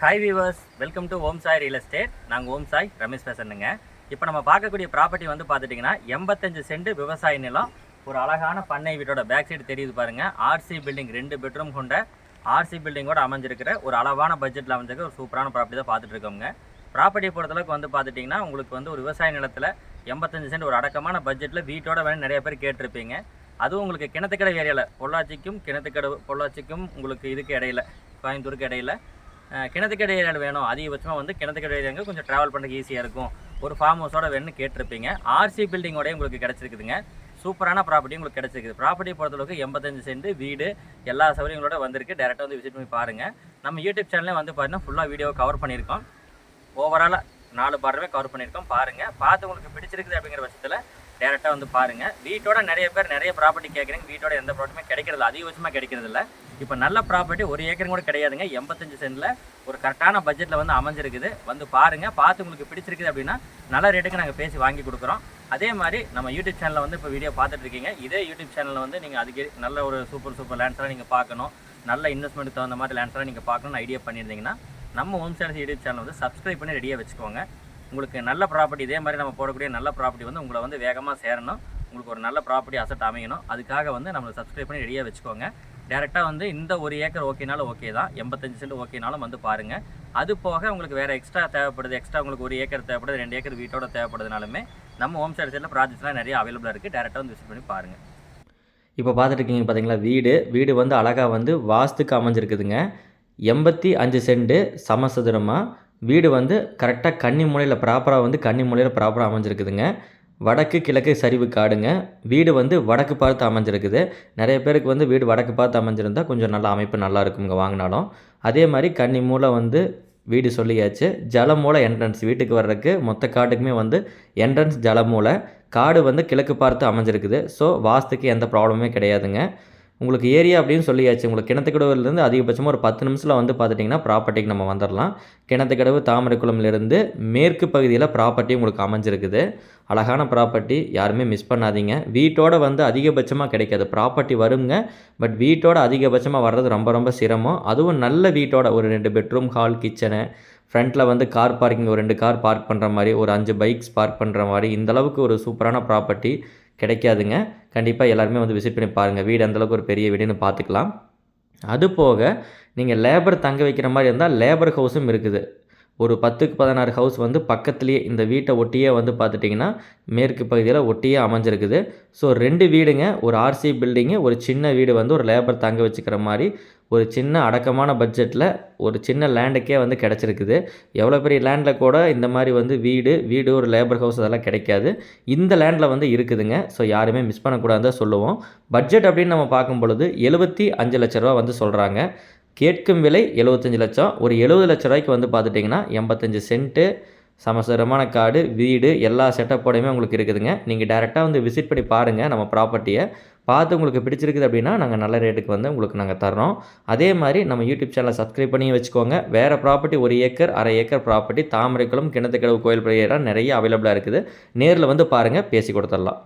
Hi viewers welcome to Om Sai real estate நாங்கள் ஓம் சாய் ரமேஷ் பேசணுங்க இப்போ நம்ம பார்க்கக்கூடிய ப்ராப்பர்ட்டி வந்து பார்த்துட்டிங்கன்னா எண்பத்தஞ்சு சென்ட் விவசாய நிலம். ஒரு அழகான பண்ணை வீட்டோட பேக் சைடு தெரியுது பாருங்கள் ஆர்சி பில்டிங் ரெண்டு பெட்ரூம் கொண்ட ஆர்சி பில்டிங்கோட அமைஞ்சிருக்கிற ஒரு அளவான பட்ஜெட்டில் அமைஞ்சிருக்க ஒரு சூப்பரான ப்ராப்பர்ட்டி தான் பார்த்துட்டு இருக்கோங்க ப்ராப்பர்ட்டியை பொறுத்தளவுக்கு வந்து பார்த்துட்டிங்கன்னா உங்களுக்கு வந்து ஒரு விவசாய நிலத்தில் எண்பத்தஞ்சு சென்ட் ஒரு அடக்கமான பட்ஜெட்டில் வீட்டோட வேணும் நிறைய பேர் கேட்டிருப்பீங்க. அதுவும் உங்களுக்கு கிணத்துக்கடை ஏரியாவில் பொள்ளாச்சிக்கும் கிணத்துக்கடை பொள்ளாச்சிக்கும் உங்களுக்கு இதுக்கு இடையில கோயம்புத்தூருக்கு இடையில கிணத்துக்கடை ஏரியாவில் வேணும். அதிகபட்சமாக வந்து கிணத்துக்கடை ஏரியாங்க கொஞ்சம் ட்ராவல் பண்ணுறதுக்கு ஈஸியாக இருக்கும். ஒரு ஃபார்ம் ஹவுஸோட வேணும்னு கேட்டிருப்பீங்க. ஆர்சி பில்டிங்கோடய உங்களுக்கு கிடச்சிருக்குதுங்க. சூப்பரான ப்ராப்பர்ட்டி உங்களுக்கு கிடச்சிருக்குது. ப்ராப்பர்ட்டி பொறுத்தளவுக்கு எண்பத்தஞ்சு சென்ட் வீடு எல்லா சௌகரியங்களோட வந்திருக்கு. டேரெக்டாக வந்து விசிட் பண்ணி பாருங்கள் நம்ம யூடியூப் சேனலே வந்து பார்த்தீங்கன்னா ஃபுல்லாக வீடியோ கவர் பண்ணியிருக்கோம். ஓவராலாக நாலு பார்டருமே கவர் பண்ணியிருக்கோம். பாருங்கள் பார்த்து உங்களுக்கு பிடிச்சிருக்குது அப்படிங்கிற பட்சத்தில் டேரெக்டாக வந்து பாருங்கள் வீட்டோட நிறைய பேர் நிறைய ப்ராப்பர்ட்டி கேட்குறீங்க வீட்டோட எந்த ப்ராப்பர்ட்டியுமே கிடைக்கிறது அதிகபட்சமாக கிடைக்கிறது இல்லை இப்போ நல்ல ப்ராப்பர்ட்டி ஒரு ஏக்கரும் கூட கிடையாதுங்க. எண்பத்தஞ்சு சென்டில் ஒரு கரெக்டான பட்ஜெட்டில் வந்து அமைஞ்சிருக்குது. வந்து பாருங்கள் பார்த்து உங்களுக்கு பிடிச்சிருக்குது அப்படின்னா நல்ல ரேட்டுக்கு நாங்கள் பேசி வாங்கி கொடுக்குறோம். அதே மாதிரி நம்ம யூடியூப் சேனலில் வந்து இப்போ வீடியோ பார்த்துட்டு இருக்கீங்க. இதே யூடியூப் சேனலில் வந்து நீங்கள் அதுக்கு நல்ல ஒரு சூப்பர் சூப்பர் லேண்ட்ஸ்லாம் நீங்கள் பார்க்கணும். நல்ல இன்வெஸ்ட்மெண்ட் தகுந்த மாதிரி லேண்ட்ஸ்லாம் நீங்கள் பார்க்கணும்னு ஐடியா பண்ணியிருந்தீங்கன்னா நம்ம ஹோம் சேனல் யூடியூப் சேனல் வந்து சப்ஸ்கிரைப் பண்ணி ரெடியாக வச்சுக்கோங்க. உங்களுக்கு நல்ல ப்ராப்பர்ட்டி இதே மாதிரி நம்ம போடக்கூடிய நல்ல ப்ராப்பர்ட்டி வந்து உங்களை வந்து வேகமாக சேரணும். உங்களுக்கு ஒரு நல்ல ப்ராப்பர்ட்டி அசட் அமையணும். அதுக்காக வந்து நம்மளை சப்ஸ்கிரைப் பண்ணி ரெடியாக வச்சுக்கோங்க. டேரெக்டாக வந்து இந்த ஒரு ஏக்கர் ஓகேனாலும் ஓகே தான். எண்பத்தஞ்சு சென்ட் ஓகேனாலும் வந்து பாருங்கள் அது போக உங்களுக்கு வேறு எக்ஸ்ட்ரா தேவைப்படுது. எக்ஸ்ட்ரா உங்களுக்கு ஒரு ஏக்கர் தேவைப்படுது. ரெண்டு ஏக்கர் வீட்டோட தேவைப்படுதுனாலுமே நம்ம ஹோம் சைடு சைடில் ப்ராஜெக்ட்ஸ்லாம் நிறைய அவைலபிளாக இருக்குது டேரெக்டாக வந்து விசிட் பண்ணி பாருங்கள் இப்போ பார்த்துருக்கீங்க பார்த்தீங்களா வீடு. வீடு வந்து அழகாக வந்து வாஸ்துக்கு அமைஞ்சிருக்குதுங்க. எண்பத்தி அஞ்சு சென்ட்டு சமசதுரமாக வீடு வந்து கரெக்டாக கன்னி மூலையில் ப்ராப்பராக வந்து கன்னி மூலையில் ப்ராப்பராக அமைஞ்சிருக்குதுங்க. வடக்கு கிழக்கு சரிவு காடுங்க. வீடு வந்து வடக்கு பார்த்து அமைஞ்சிருக்குது. நிறைய பேருக்கு வந்து வீடு வடக்கு பார்த்து அமைஞ்சிருந்தா கொஞ்சம் நல்ல அமைப்பு நல்லா இருக்குங்க வாங்கினாலும். அதே மாதிரி கன்னி மூலை வந்து வீடு சொல்லியாச்சு. ஜலமூலை என்ட்ரன்ஸ் வீட்டுக்கு வர்றதுக்கு மொத்த காட்டுக்குமே வந்து என்ட்ரன்ஸ் ஜலமூலை காடு வந்து கிழக்கு பார்த்து அமைஞ்சிருக்குது. ஸோ வாஸ்துக்கு எந்த ப்ராப்ளமே கிடையாதுங்க. உங்களுக்கு ஏரியா அப்படின்னு சொல்லியாச்சு. உங்களுக்கு கிணத்துக்கடவுலேருந்து அதிகபட்சமாக ஒரு பத்து நிமிஷத்தில் வந்து பார்த்துட்டிங்கன்னா ப்ராப்பர்ட்டிக்கு நம்ம வந்துடலாம் கிணத்துக்கடவு தாமரைக்குளம்லேருந்து மேற்கு பகுதியில் ப்ராப்பர்ட்டி உங்களுக்கு அமைஞ்சிருக்குது. அழகான ப்ராப்பர்ட்டி யாருமே மிஸ் பண்ணாதீங்க. வீட்டோட வந்து அதிகபட்சமாக கிடைக்காது. ப்ராப்பர்ட்டி வருங்க பட் வீட்டோட அதிகபட்சமாக வர்றது ரொம்ப ரொம்ப சிரமம். அதுவும் நல்ல வீட்டோட ஒரு ரெண்டு பெட்ரூம் ஹால் கிச்சனு ஃப்ரண்ட்டில் வந்து கார் பார்க்கிங் ஒரு ரெண்டு கார் பார்க் பண்ணுற மாதிரி ஒரு அஞ்சு பைக்ஸ் பார்க் பண்ணுற மாதிரி இந்த அளவுக்கு ஒரு சூப்பரான ப்ராப்பர்ட்டி கிடைக்காதுங்க. கண்டிப்பாக எல்லாருமே வந்து விசிட் பண்ணி பாருங்கள் வீடு அந்தளவுக்கு ஒரு பெரிய வீடுன்னு பார்த்துக்கலாம் அது போக நீங்கள் லேபர் தங்க வைக்கிற மாதிரி இருந்தால் லேபர் ஹவுஸும் இருக்குது. ஒரு பத்துக்கு பதினாறு ஹவுஸ் வந்து பக்கத்துலேயே இந்த வீட்டை ஒட்டியே வந்து பார்த்துட்டிங்கன்னா மேற்கு பகுதியில் ஒட்டியே அமைஞ்சிருக்குது. ஸோ ரெண்டு வீடுங்க ஒரு ஆர்சி பில்டிங்கு ஒரு சின்ன வீடு வந்து ஒரு லேபர் தங்க வச்சுக்கிற மாதிரி ஒரு சின்ன அடக்கமான பட்ஜெட்டில் ஒரு சின்ன லேண்டுக்கே வந்து கிடச்சிருக்குது. எவ்வளோ பெரிய லேண்டில் கூட இந்த மாதிரி வந்து வீடு வீடு ஒரு லேபர் ஹவுஸ் அதெல்லாம் கிடைக்காது. இந்த லேண்டில் வந்து இருக்குதுங்க. ஸோ யாருமே மிஸ் பண்ணக்கூடாது சொல்லுவோம். பட்ஜெட் அப்படின்னு நம்ம பார்க்கும் பொழுது எழுபத்தி அஞ்சு லட்ச ரூபா வந்து சொல்கிறாங்க கேட்கும் விலை எழுபத்தஞ்சு லட்சம். ஒரு எழுபது லட்ச ரூபாய்க்கு வந்து பார்த்துட்டிங்கன்னா எண்பத்தஞ்சு சென்ட்டு சமசரமான காடு வீடு எல்லா செட்டப்போடையுமே உங்களுக்கு இருக்குதுங்க. நீங்கள் டேரெக்டாக வந்து விசிட் பண்ணி பாருங்கள் நம்ம ப்ராப்பர்ட்டியை பார்த்து உங்களுக்கு பிடிச்சிருக்குது அப்படின்னா நாங்கள் நல்ல ரேட்டுக்கு வந்து உங்களுக்கு நாங்கள் தர்றோம். அதே மாதிரி நம்ம யூடியூப் சேனலை சப்ஸ்கிரைப் பண்ணி வச்சுக்கோங்க. வேறு ப்ராப்பர்ட்டி ஒரு ஏக்கர் அரை ஏக்கர் ப்ராப்பர்ட்டி தாமரைக்குளம் கிணத்துக்கிழவு கோயில் ஏரியா நிறைய அவைலபிளாக இருக்குது. நேரில் வந்து பாருங்கள் பேசி கொடுத்துடலாம்.